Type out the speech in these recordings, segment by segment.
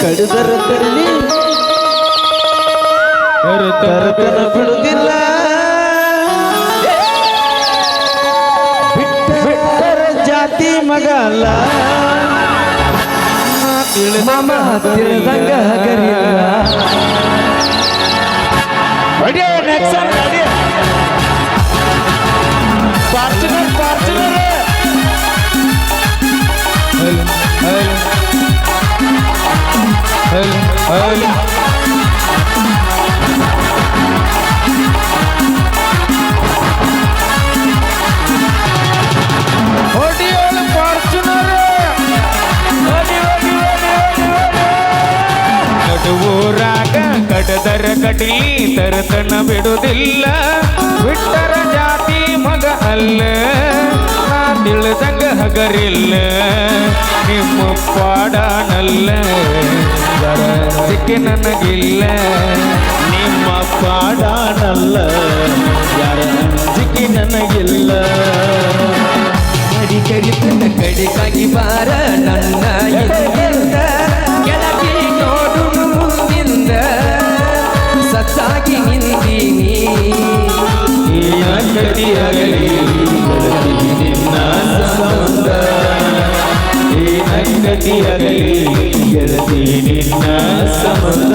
ಕಡಿದರ ಕರಲಿ ತರತನ ಬಿಡುದಿಲ್ಲ ಬಿಟ್ಟರ ಜಾತಿ ಮಗ ಅಲ್ಲ ಮಾಮ ತಿಳಿದಂಗ ಹಗರಿಲ್ಲ ಫಾರ್ಚುನರ್ ಫಾರ್ಚುನರ್ ಹೊಡಿಯೋಳು ಫಾರ್ಚುನರ್ ನಡುವೂರಾಗ ಕಡದರ ಕಟಿ ತರತನ ಬಿಡುದಿಲ್ಲ ಬಿಟ್ಟರ ಜಾತಿ ಮಗ ಅಲ್ಲ ನಾ ಹಗರಿಲ್ಲ ನಿಮ್ಮ ಪಾಡನಲ್ಲ ದರ ಸಿಕ್ಕಿ ನನಗಿಲ್ಲ ನಿಮ್ಮ ಪಾಡನಲ್ಲ ಯಾರ ಸಿಕ್ಕಿ ನನಗಿಲ್ಲ. ಕಡಿ ಕಡಿತನ ಕಡಿಕಾಗಿ ಬಾರ ನನ್ನ ಕೆಳಗೆ ನೋಡು ಮುಂದಿಂದ ಸತ್ತಾಗಿ ನಿಂತೀನಿ. ಕಡಿಯಾಗಲಿ ಸಂಬಂಧ ಗತಿಯಾಗಲಿ ಗೆಳತಿ ನಿನ್ನ ಸಂಬಂಧ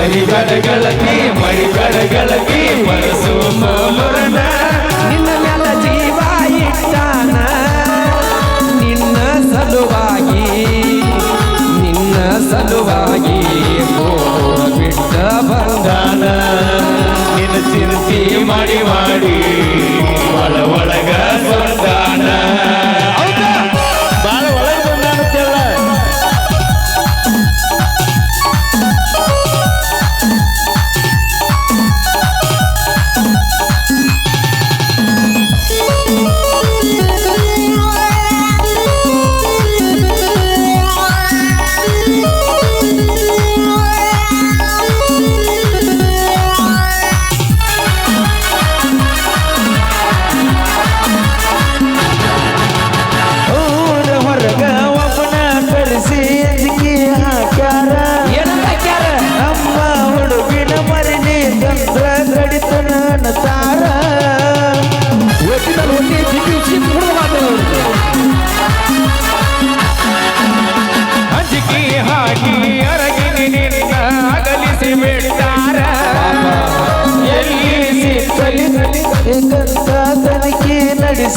ಮರಿಗಡಗಳಗಿ ಮರಿಗಡಗಳಗಿ ಮನಸ್ಸು ಮೌಲರನ. ನಿನ್ನ ಮ್ಯಾಲ ಜೀವ ಇಟ್ಟಾನ. ನಿನ್ನ ಸಲುವಾಗಿ ನಿನ್ನ ಸಲುವಾಗಿ ಬಿಟ್ಟ ಬಂದಾನ. ನಿನ್ನ ಚಿಂತೆ ಮಾಡಿ ಮಾಡಿ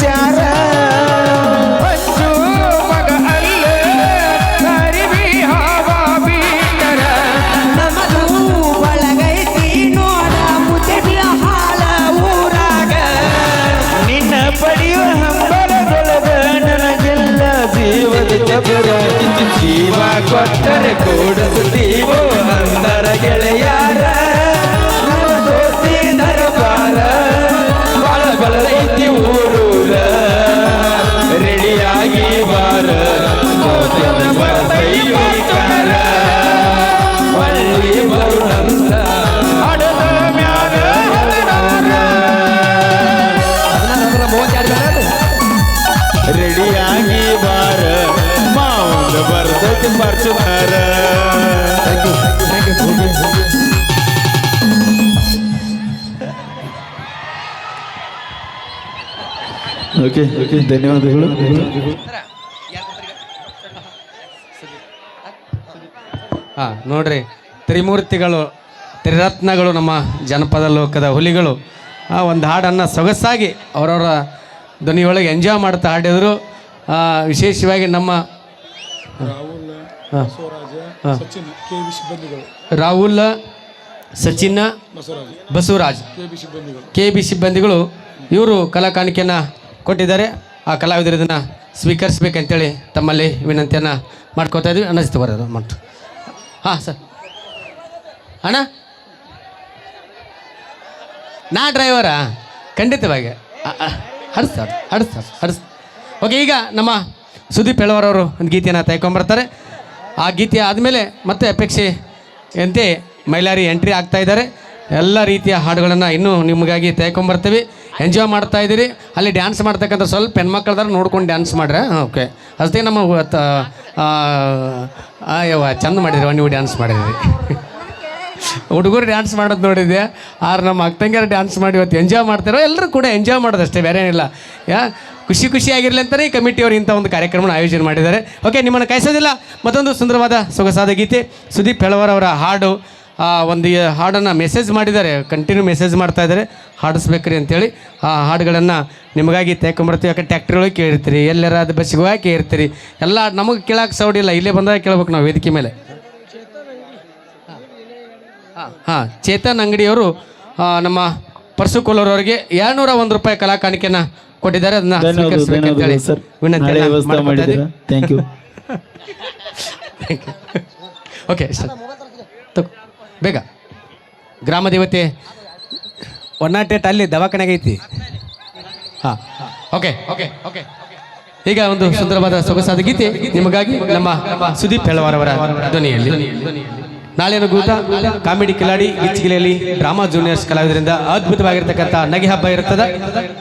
ಶಾರ ಓಕೆ ಓಕೆ ಧನ್ಯವಾದಗಳು. ಹಾ, ನೋಡ್ರಿ, ತ್ರಿಮೂರ್ತಿಗಳು, ತ್ರಿರತ್ನಗಳು ನಮ್ಮ ಜನಪದ ಲೋಕದ ಹುಲಿಗಳು. ಆ, ಒಂದು ಹಾಡನ್ನು ಸೊಗಸಾಗಿ ಅವರವರ ಧ್ವನಿಯೊಳಗೆ ಎಂಜಾಯ್ ಮಾಡ್ತಾ ಹಾಡಿದರು. ವಿಶೇಷವಾಗಿ ನಮ್ಮ ಹಾ. ಹಾ. ಸಚಿನ್ ಕೆ ವಿ ಸಿಬ್ಬಂದಿಗಳು. ರಾಹುಲ್ ಸಚಿನ್ ಬಸವರಾಜ್. ಬಸವರಾಜ್. ಕೆ ಬಿ ಸಿಬ್ಬಂದಿಗಳು. ಕೆ ಬಿ ಸಿಬ್ಬಂದಿಗಳು ಇವರು ಕಲಾ ಕಾಣಿಕೆಯನ್ನು ಕೊಟ್ಟಿದ್ದಾರೆ. ಆ ಕಲಾವಿದರು ಇದನ್ನು ಸ್ವೀಕರಿಸ್ಬೇಕಂತೇಳಿ ತಮ್ಮಲ್ಲಿ ವಿನಂತಿಯನ್ನು ಮಾಡ್ಕೋತಾ ಇದ್ವಿ. ಅನ್ನಿಸ್ತು ಬರೋದು ಮಟ್ಟು ಹಾಂ ಸರ್. ಅಣ್ಣ? ನಾ ಡ್ರೈವರಾ ಖಂಡಿತವಾಗಿ. ಹಡಿಸ್ತಾರೆ ಹಡಿಸ್ತಾರೆ ಹಡಿಸ್ ಓಕೆ ಈಗ ನಮ್ಮ ಸುದೀಪ್ ಹೆಳವರವರು ಒಂದು ಗೀತೆಯನ್ನು ತೆಗೆಕೊಂಬರ್ತಾರೆ ಆ ಗೀತೆ ಆದಮೇಲೆ ಮತ್ತೆ ಅಪೇಕ್ಷೆ ಎಂತೆ ಮೈಲಾರಿ ಎಂಟ್ರಿ ಆಗ್ತಾ ಇದ್ದಾರೆ. ಎಲ್ಲ ರೀತಿಯ ಹಾಡುಗಳನ್ನು ಇನ್ನೂ ನಿಮಗಾಗಿ ತೆಗೆಕೊಂಬರ್ತೀವಿ ಎಂಜಾಯ್ ಮಾಡ್ತಾ ಇದ್ದೀರಿ. ಅಲ್ಲಿ ಡ್ಯಾನ್ಸ್ ಮಾಡ್ತಕ್ಕಂಥ ಸ್ವಲ್ಪ ಹೆಣ್ಮಕ್ಳದಾರ ನೋಡ್ಕೊಂಡು ಡ್ಯಾನ್ಸ್ ಮಾಡ್ರೆ ಓಕೆ ಅಷ್ಟೇ ನಮ್ಮ ತ- ಯವ್ವ, ಚಂದ ಮಾಡಿದ್ರಿ ನೀವು ಡ್ಯಾನ್ಸ್ ಮಾಡಿದ್ರಿ ಹುಡುಗರು ಡ್ಯಾನ್ಸ್ ಮಾಡೋದು ನೋಡಿದ್ದೆ ಆರು ನಮ್ಮ ಅಕ್ಕಂಗಿಯರು ಡ್ಯಾನ್ಸ್ ಮಾಡಿ ಇವತ್ತು ಎಂಜಾಯ್ ಮಾಡ್ತಾರೋ ಎಲ್ಲರೂ ಕೂಡ ಎಂಜಾಯ್ ಮಾಡೋದಷ್ಟೇ ಬೇರೆ ಏನಿಲ್ಲ. ಯಾ? ಖುಷಿ ಖುಷಿಯಾಗಿರಲಿ ಅಂತಲೇ ಈ ಕಮಿಟಿಯವರು ಇಂಥ ಒಂದು ಕಾರ್ಯಕ್ರಮನ ಆಯೋಜನೆ ಮಾಡಿದ್ದಾರೆ. ಓಕೆ ನಿಮ್ಮನ್ನು ಕಾಯಿಸೋದಿಲ್ಲ. ಮತ್ತೊಂದು ಸುಂದರವಾದ ಸೊಗಸಾದ ಗೀತೆ. ಸುದೀಪ್ ಹೆಳವರ್ ಅವರ ಹಾಡು ಒಂದು ಹಾಡನ್ನು ಮೆಸೇಜ್ ಮಾಡಿದ್ದಾರೆ. ಕಂಟಿನ್ಯೂ ಮೆಸೇಜ್ ಮಾಡ್ತಾ ಇದ್ದಾರೆ. ಹಾಡಿಸ್ಬೇಕ್ರಿ ಅಂತೇಳಿ. ಆ ಹಾಡುಗಳನ್ನು ನಿಮಗಾಗಿ ತಗೊಂಬರ್ತೀವಿ ಯಾಕೆ ಟ್ಯಾಕ್ಟ್ರಿಗಳಿಗೆ ಕೇಳಿರ್ತೀರಿ ಎಲ್ಲರ ಅದು ಬಸ್ಸಿಗೆ ಹೋಗಿ ಕೇಳಿರ್ತೀರಿ ಎಲ್ಲ ನಮಗೆ ಕೇಳೋಕೆ ಸೌಡಿಲ್ಲ ಇಲ್ಲೇ ಬಂದಾಗ ಕೇಳ್ಬೇಕು ನಾವು ವೇದಿಕೆ ಮೇಲೆ. ಹಾಂ ಚೇತನ್ ಅಂಗಡಿಯವರು ನಮ್ಮ ಪರ್ಸು ಕೋಲೂರವರಿಗೆ ಎರಡ್ನೂರ ಒಂದು ರೂಪಾಯಿ ಕಲಾ ಕಾಣಿಕೆನ ಕೊಟ್ಟಿದ್ದಾರೆ ಅದನ್ನ ಸ್ವೀಕರಿಸ್ಬೇಕಂತೇಳಿ ಮಾಡಿದ್ದೀರಾ? Thank you okay sir. ಬೇಗ. ಗ್ರಾಮ ದೇವತೆ ಒನ್ ನಾಟ್ ಏಟ್ ಅಲ್ಲಿ ದವಾಖಾನೆಗೆ ಐತಿ. ಹಾಂ ಓಕೆ ಓಕೆ ಓಕೆ ಈಗ ಒಂದು ಸುಂದರವಾದ ಸೊಗಸಾದ ಗೀತೆ ನಿಮಗಾಗಿ ನಮ್ಮ ಸುದೀಪ್ ಹೆಳವಾರವರ ಧ್ವನಿಯಲ್ಲಿ. ನಾಳೆನ ಗೂಟ ಕಾಮಿಡಿ ಕಿಲಾಡಿ ಗಿಚ್ಚಿಗಿಲಿಯಲ್ಲಿ ಡ್ರಾಮಾ ಜೂನಿಯರ್ಸ್ ಕಲಾವಿದರಿಂದ ಅದ್ಭುತವಾಗಿರ್ತಕ್ಕಂಥ ನಗೆ ಹಬ್ಬ ಇರ್ತದೆ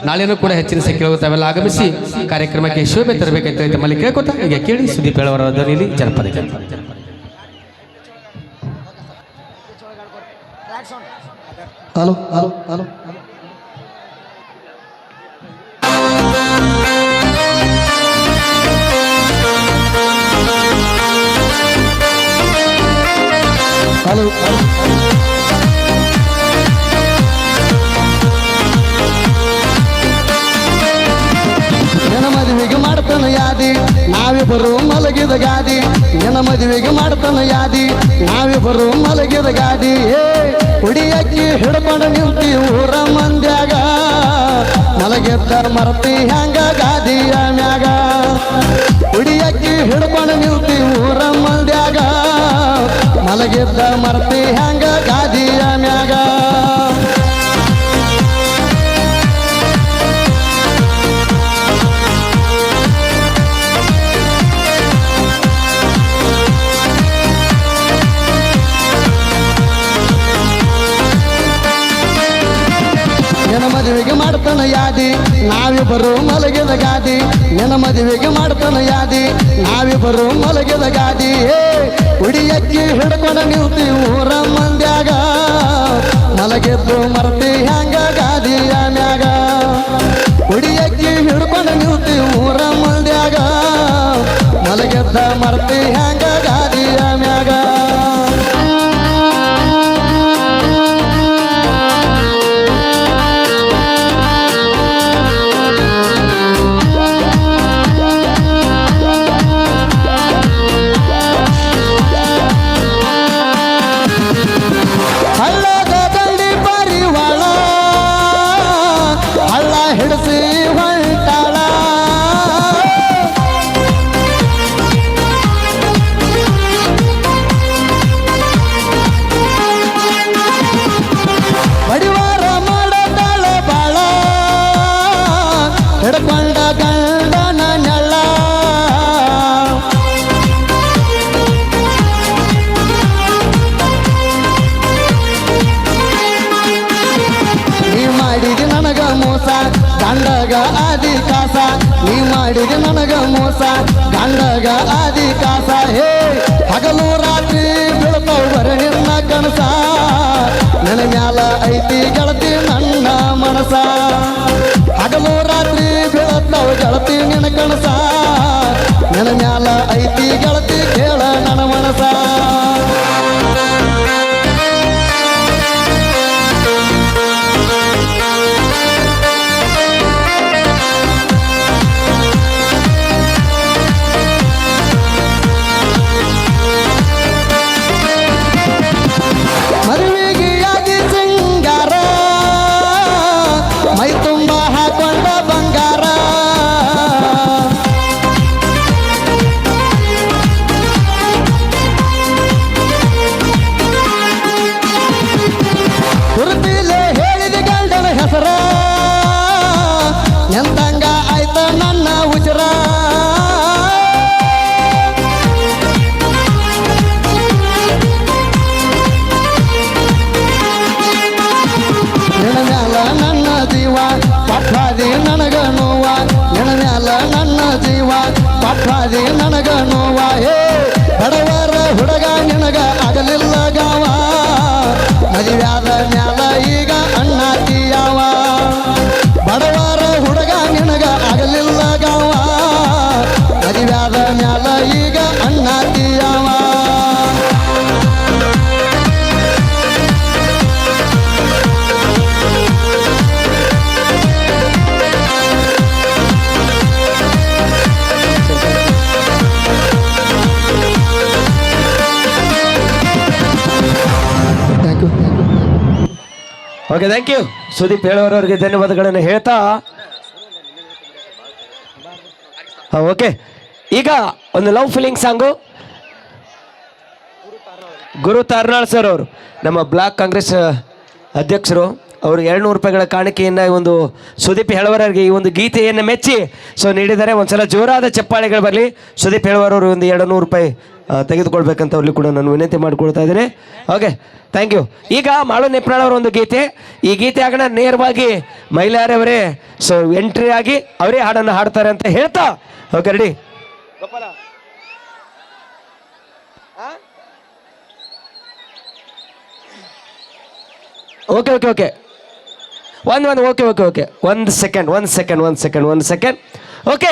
ನಾಳೆನೂ ಕೂಡ ಹೆಚ್ಚಿನ ಸಂಖ್ಯೆಗಳು ತಾವೆಲ್ಲ ಆಗಮಿಸಿ ಕಾರ್ಯಕ್ರಮಕ್ಕೆ ಶೋಭೆ ತರಬೇಕಂತ ತಮ್ಮಲ್ಲಿ ಕೇಳ್ಕೊತಾ ಈಗ ಕೇಳಿ ಸುದೀಪ್ ಹೆಳವರ ಧ್ವನಿಯಲ್ಲಿ ಜನಪದ ಗೀತೆ. ಹಲೋ ಹಲೋ ಹಲೋ ಮದುವೆಗೆ ಮಾಡ್ತಾನ ಯಾದಿ? ನಾವಿಬ್ಬರು ಮಲಗಿದ ಗಾದಿ. ನಿನ್ನ ಮದುವೆಗೆ ಮಾಡ್ತಾನ ಯಾದಿ? ನಾವಿಬ್ಬರು ಮಲಗಿದ ಗಾದಿ. ಏ ಹುಡಿಯಕ್ಕಿ ಹಿಡ್ಕೊಂಡು ನಿಂತಿ ಊರ ಮಂದ್ಯಾಗ. ಮಲಗಿದ್ದ ಮರತಿ ಹ್ಯಾಂಗ ಗಾದಿಯ ಮಲಗಿದ್ದ ಮರತಿ ಹ್ಯಾಂಗ ಗಾದಿಯ ಮಾಡ್ತಾನ ಯಾದಿ? ನಾವಿಬ್ಬರು ಮಲಗಿದ ಗಾದಿ. ನಿನ್ನ ಮದುವೆಗೆ ಮಾಡ್ತಾನ ಯಾದಿ? ನಾವಿಬ್ಬರು ಮಲಗಿದ ಗಾದಿ. ಹುಡಿಯಕ್ಕಿ ಹಿಡ್ಕೊಂಡು ನಿಲ್ತಿ ಊರ ಮಂದ್ಯಾಗ. ಮಲಗಿದ್ದು ಮರ್ತಿ ಹ್ಯಾಂಗ ಗಾದಿಯ ಮ್ಯಾಗ ಹುಡಿಯಕ್ಕಿ ಹಿಡ್ಕೊಂಡು ನಿಲ್ತಿ ಊರ ಮಂದ್ಯಾಗ. ಮಲಗಿದ್ದ ಮರ್ತಿ ಹ್ಯಾಂಗ ಗಾದಿಯ ಮ್ಯಾಗ ನನ್ನ ಮ್ಯಾಲ ಐತಿ ಗೆಳತಿ ನನ್ನ ಮನಸ ಹಗಲು ರಾತ್ರಿ ಬೀಳತ್ತವ ಗೆಳತಿ ನಿನ್ನ ಕನಸ. ನನ್ನ ಮ್ಯಾಲ ಐತಿ ಗೆಳತಿ ಕೇಳ ನನ್ನ ಓಕೆ ಥ್ಯಾಂಕ್ ಯು ಸುದೀಪ್ ಹೇಳೋರವರಿಗೆ ಧನ್ಯವಾದಗಳನ್ನು ಹೇಳ್ತಾ. ಓಕೆ ಈಗ ಒಂದು ಲವ್ ಫೀಲಿಂಗ್ ಸಾಂಗು ಗುರು ತಾರ್ನಾಳ್ ಸರ್ ಅವರು. ನಮ್ಮ ಬ್ಲಾಕ್ ಕಾಂಗ್ರೆಸ್ ಅಧ್ಯಕ್ಷರು. ಅವರು ಎರಡುನೂರು ರೂಪಾಯಿಗಳ ಕಾಣಿಕೆಯನ್ನು ಒಂದು ಸುದೀಪ್ ಹೇಳುವವರಿಗೆ ಈ ಒಂದು ಗೀತೆಯನ್ನು ಮೆಚ್ಚಿ. ಸೊ ನೀಡಿದರೆ ಒಂದ್ಸಲ ಜೋರಾದ ಚಪ್ಪಾಳೆಗಳು ಬರಲಿ. ಸುದೀಪ್ ಹೇಳುವವರು ಒಂದು ಎರಡು ನೂರು ರೂಪಾಯಿ ತೆಗೆದುಕೊಳ್ಬೇಕಂತ ಅವ್ರಿಗೆ ಕೂಡ ನಾನು ವಿನಂತಿ ಮಾಡಿಕೊಳ್ತಾ ಇದ್ದೀನಿ. ಓಕೆ ಥ್ಯಾಂಕ್ ಯು ಈಗ ಮಾಳು ನೆಪ್ನಾಳ್ ಅವರ ಒಂದು ಗೀತೆ. ಈ ಗೀತೆ ಆಗಣ ನೇರವಾಗಿ ಮಹಿಳೆಯರವರೇ ಸೊ ಎಂಟ್ರಿ ಆಗಿ ಅವರೇ ಹಾಡನ್ನು ಹಾಡ್ತಾರೆ ಅಂತ ಹೇಳ್ತಾ. Okay ready okay okay okay ಒಂದು ಒಂದು ಓಕೆ ಓಕೆ ಓಕೆ ಒಂದು ಸೆಕೆಂಡ್ ಒಂದು ಸೆಕೆಂಡ್ ಒಂದು ಸೆಕೆಂಡ್ ಒಂದು ಸೆಕೆಂಡ್ ಓಕೆ